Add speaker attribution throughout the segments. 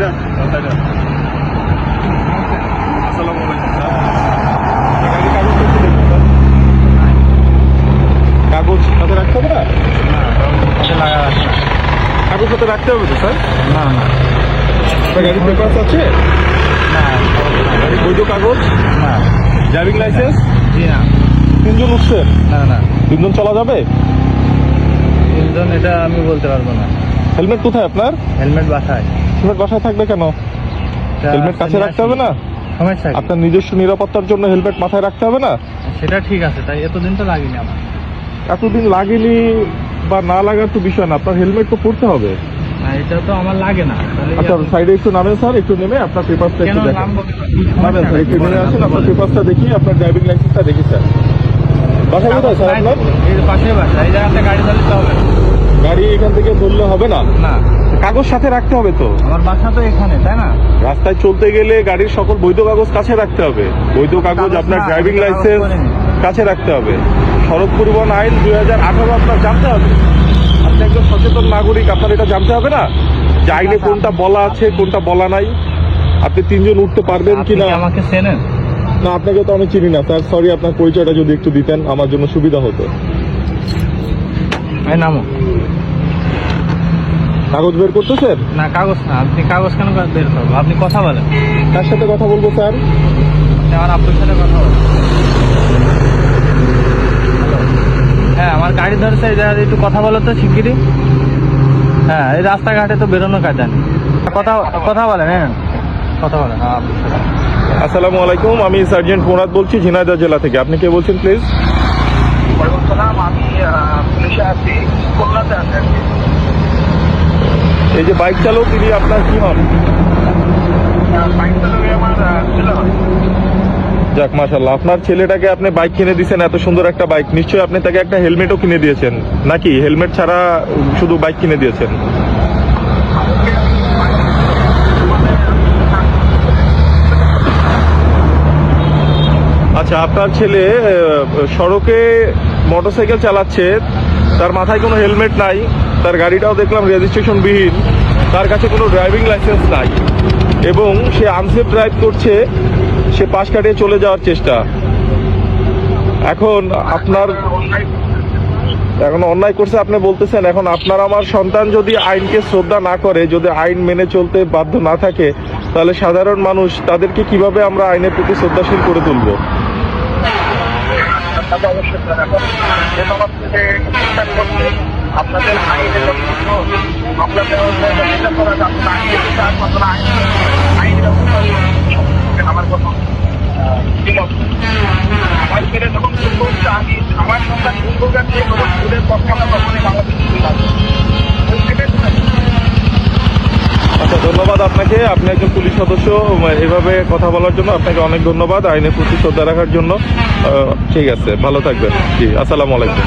Speaker 1: কাগজ সাথে রাখতে হবে না? কাগজ রাখতে হবে তো স্যার?
Speaker 2: না না।
Speaker 1: গাড়ির পেপার আছে?
Speaker 2: না
Speaker 1: গাড়ির বৈধ কাগজ?
Speaker 2: না।
Speaker 1: ড্রাইভিং লাইসেন্স
Speaker 2: জি
Speaker 1: তিনজন উঠছে?
Speaker 2: না না।
Speaker 1: তিনজন চলা যাবে?
Speaker 2: তিনজন এটা আমি বলতে পারব না।
Speaker 1: হেলমেট কোথায় আপনার?
Speaker 2: হেলমেট বাসায়।
Speaker 1: হেলমেট বাসায় থাকবে কেন? হেলমেট কাছে রাখতে হবে না?
Speaker 2: সমস্যা
Speaker 1: আপনার নিজস্ব নিরাপত্তার জন্য হেলমেট মাথায় রাখতে হবে না?
Speaker 2: সেটা ঠিক আছে তাই এতদিন তো লাগেনি আমার।
Speaker 1: এতদিন লাগেনি বা না লাগার তো বিষয় না আপনার হেলমেট তো পড়তে হবে।
Speaker 2: না এটা তো আমার লাগে না।
Speaker 1: আচ্ছা সাইডে একটু নামেন স্যার একটু নেমে আপনার পেপারসটা
Speaker 2: কেন
Speaker 1: একটু দেখেন।
Speaker 2: নাম
Speaker 1: নামেন স্যার একটু নেমে আসেন আপনার পেপারসটা দেখি আপনার ড্রাইভিং লাইসেন্সটা দেখি স্যার। বাসা কোথায় স্যার আপনার?
Speaker 2: পাশে বাসা এই জায়গাতে গাড়ি হবে।
Speaker 1: গাড়ি এখান থেকে ধরলে হবে না?
Speaker 2: না।
Speaker 1: কাগজ সাথে রাখতে হবে তো?
Speaker 2: আমার বাসা তো এখানে তাই না?
Speaker 1: রাস্তায় চলতে গেলে গাড়ির সকল বৈধ কাগজ কাছে রাখতে হবে। বৈধ কাগজ আপনার ড্রাইভিং লাইসেন্স কাছে রাখতে হবে। সড়ক পরিবহন আইন দুই হাজার আঠারো আপনার জানতে হবে? আপনি একজন সচেতন নাগরিক আপনার এটা জানতে হবে না? যে আইনে কোনটা বলা আছে কোনটা বলা নাই? আপনি তিনজন উঠতে পারবেন
Speaker 2: আপনি
Speaker 1: কি না
Speaker 2: আমাকে চেনেন?
Speaker 1: না আপনাকে তো আমি চিনি না স্যার। সরি আপনার পরিচয়টা যদি একটু দিতেন আমার জন্য সুবিধা হতো।
Speaker 2: এই নামো।
Speaker 1: কাগজ বের করতো স্যার
Speaker 2: না কাগজ না আপনি কাগজ কেন বের করব আপনি কথা বলেন।
Speaker 1: তার সাথে কথা বলব স্যার?
Speaker 2: আমার আপনার সাথে কথা বলেন। হ্যাঁ আমার গাড়ি ধরেছে জায়গায় একটু কথা বলো তো শিগগিরই। হ্যাঁ এই রাস্তাঘাটে তো বেরোনো কায়দা নেই। কথা কথা বলেন হ্যাঁ। কথা বলেন হ্যাঁ, আপনার সাথে।
Speaker 1: আসসালামু আলাইকুম আমি সার্জেন্ট মোরাদ বলছি ঝিনাইদহ জেলা থেকে। আপনি কে বলছেন প্লিজ
Speaker 3: আমি পুলিশে আছি খুলনাতে আছি
Speaker 1: এই যে বাইক চালক তিনি আপনার কি হন
Speaker 3: আহ, বাইক চালকে আমার আহ,
Speaker 1: যাক মাশাল্লাহ আপনার ছেলেটাকে আপনি বাইক কিনে দিয়েছেন এত সুন্দর একটা বাইক। নিশ্চয়ই আপনি তাকে একটা হেলমেটও কিনে দিয়েছেন। নাকি? হেলমেট ছাড়া শুধু বাইক কিনে দিয়েছেন? আচ্ছা আপনার ছেলে সড়কে মোটরসাইকেল চালাচ্ছে, তার মাথায় কোনো হেলমেট নাই, তার গাড়িটাও দেখলাম রেজিস্ট্রেশন বিহীন তার কাছে কোনো ড্রাইভিং লাইসেন্স নাই এবং সে আনসেফ ড্রাইভ করছে, সে পাশ কাটিয়ে চলে যাওয়ার চেষ্টা। এখন আপনার এখন অন্যায় করছে, আপনি বলতেছেন, এখন আপনার আমার সন্তান যদি আইনকে শ্রদ্ধা না করে, যদি আইন মেনে চলতে বাধ্য না থাকে, তাহলে সাধারণ মানুষ তাদেরকে কীভাবে আমরা আইনের প্রতি শ্রদ্ধাশীল করে তুলবো?
Speaker 3: তো অবশ্যই। এখন যে ঠিকঠাক করছে, আপনাদের আইনের আপনাদের চেষ্টা করা যাচ্ছে না। আইনের আইন আইনের আমার কথা আমার করছে সন্তান ভুল সেই কোনো ভুলের পক্ষে আমরা তখনই বাংলাদেশে
Speaker 1: আপনাকে, আপনি একজন পুলিশ সদস্য, এভাবে কথা বলার জন্য আপনাকে অনেক ধন্যবাদ, আইনের প্রতি শ্রদ্ধা রাখার জন্য। ঠিক আছে, ভালো থাকবেন। জি, আসসালামু আলাইকুম।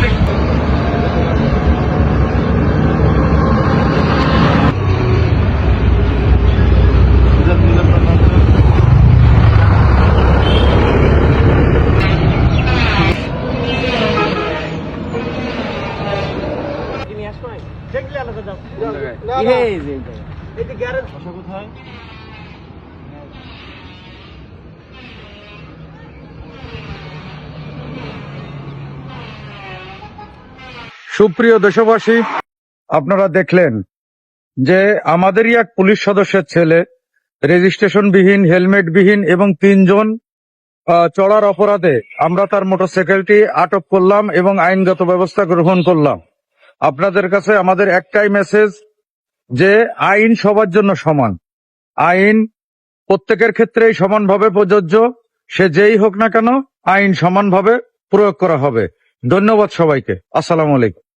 Speaker 4: সুপ্রিয় দেশবাসী আপনারা দেখলেন যে আমাদেরই এক পুলিশ সদস্যের ছেলে রেজিস্ট্রেশন বিহীন হেলমেট বিহীন এবং তিনজন আহ, চড়ার অপরাধে আমরা তার মোটরসাইকেলটি আটক করলাম এবং আইনগত ব্যবস্থা গ্রহণ করলাম। আপনাদের কাছে আমাদের একটাই মেসেজ যে আইন সবার জন্য সমান। আইন প্রত্যেকের ক্ষেত্রেই সমানভাবে প্রযোজ্য। সে যেই হোক না কেন, আইন সমানভাবে প্রয়োগ করা হবে। ধন্যবাদ সবাইকে। আসসালামু আলাইকুম।